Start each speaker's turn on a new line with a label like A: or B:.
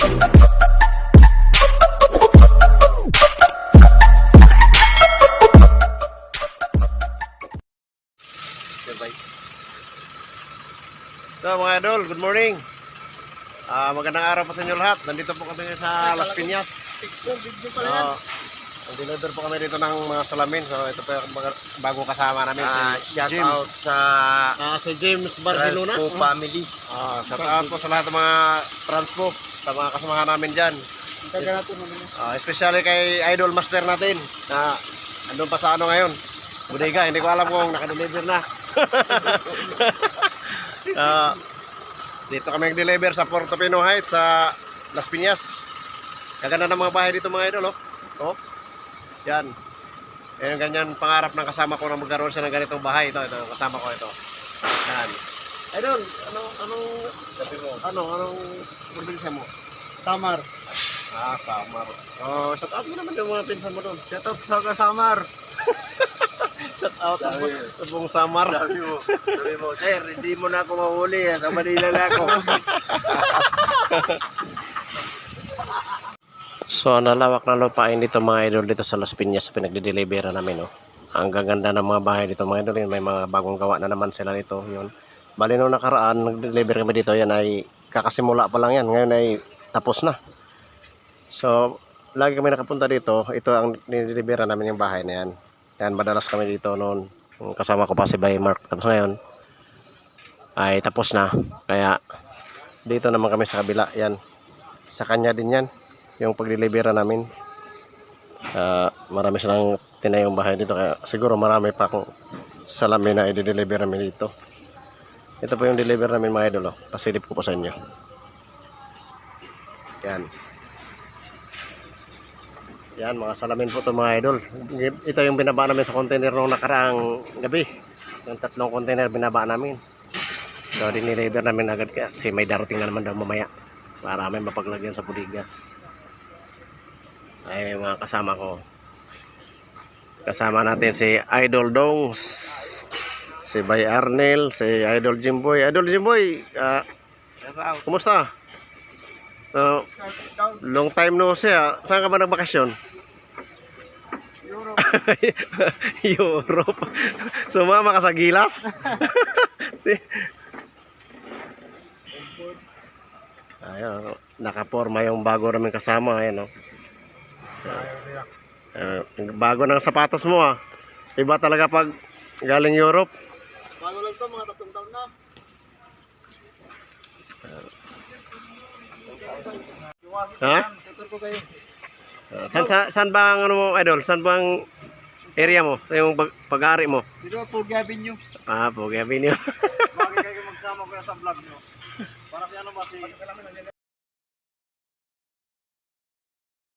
A: So mga idol, good morning. Ah, magandang araw po sa inyo lahat. Nandito po kami sa Las Piñas. Uh, deliver po kami dito ng mga salamin. So ito po yung mga bagong kasama namin
B: Ah,
A: si
B: shout
A: James.
B: out sa
A: Ah, si James Barcelona.
B: Transpo family.
A: Ah, shout out po sa lahat ng mga Transpo, sa mga kasamahan namin dyan. Ah, especially kay Idol Master natin na andun pa sa ano ngayon. Bodega, hindi ko alam kung naka-deliver na. Ah, dito kami nag-deliver sa Portofino Heights sa Las Piñas. Gaganda ng mga bahay dito mga idol, oh. Oh. Yan. Yan ganyan pangarap ng kasama ko na magkaroon siya ng ganitong bahay. Ito, ito, kasama ko ito. Yan. Idol, ano, anong, sabi mo, ano, anong probinsya mo?
B: Samar.
A: Ah, Samar. Oh, shout out mo naman yung mga pinsan mo doon.
B: Shout out sa Kasamar.
A: Shout out sa sa buong Samar.
B: Sabi mo, sabi mo, sir, hindi mo na ako mahuli. ah. Sa Manila na ako.
A: So, nalawak na lupain dito mga idol dito sa Las Piñas sa pinagdi-deliveran namin, no. Ang gaganda ng mga bahay dito mga idol, may mga bagong gawa na naman sila dito, yun. Bali nung nakaraan, nag-deliver kami dito, yan ay kakasimula pa lang yan, ngayon ay tapos na. So, lagi kami nakapunta dito, ito ang nililiberan namin yung bahay na yan. Yan, madalas kami dito noon, kasama ko pa si Bay Mark, tapos ngayon, ay tapos na, kaya dito naman kami sa kabila, yan. Sa kanya din yan yung pagdilibera namin. Ah, marami silang tinayong bahay dito kaya siguro marami pa akong salamin na i-deliver namin dito. Ito po yung deliver namin mga idol. Oh. Pasilip ko po sa inyo. Yan. Yan, mga salamin po to mga idol. Ito yung binaba namin sa container nung nakaraang gabi. Yung tatlong container binaba namin. So, diniliver namin agad kasi may darating na naman daw mamaya para may mapaglagyan sa budiga ay mga kasama ko kasama natin si Idol Dongs si Bay Arnel si Idol Jimboy Idol Jimboy
B: out.
A: kumusta? Uh, long time no see ah. saan ka ba nagbakasyon? Europe sumama ka sa gilas Ayan, nakaporma yung bago namin kasama. Ayan, oh. Uh, bago ng sapatos mo ah. Iba talaga pag galing Europe.
B: Bago lang to, mga tatlong taon na.
A: Ha? Uh, san, sa, saan ba ang ano mo, idol? Saan ba ang area mo? Yung pag, pag-ari mo?
B: Dito po gabin nyo.
A: Ah, Pogi Avenue.
B: Bakit kayo magsama ko sa vlog nyo? Para kaya ano ba si...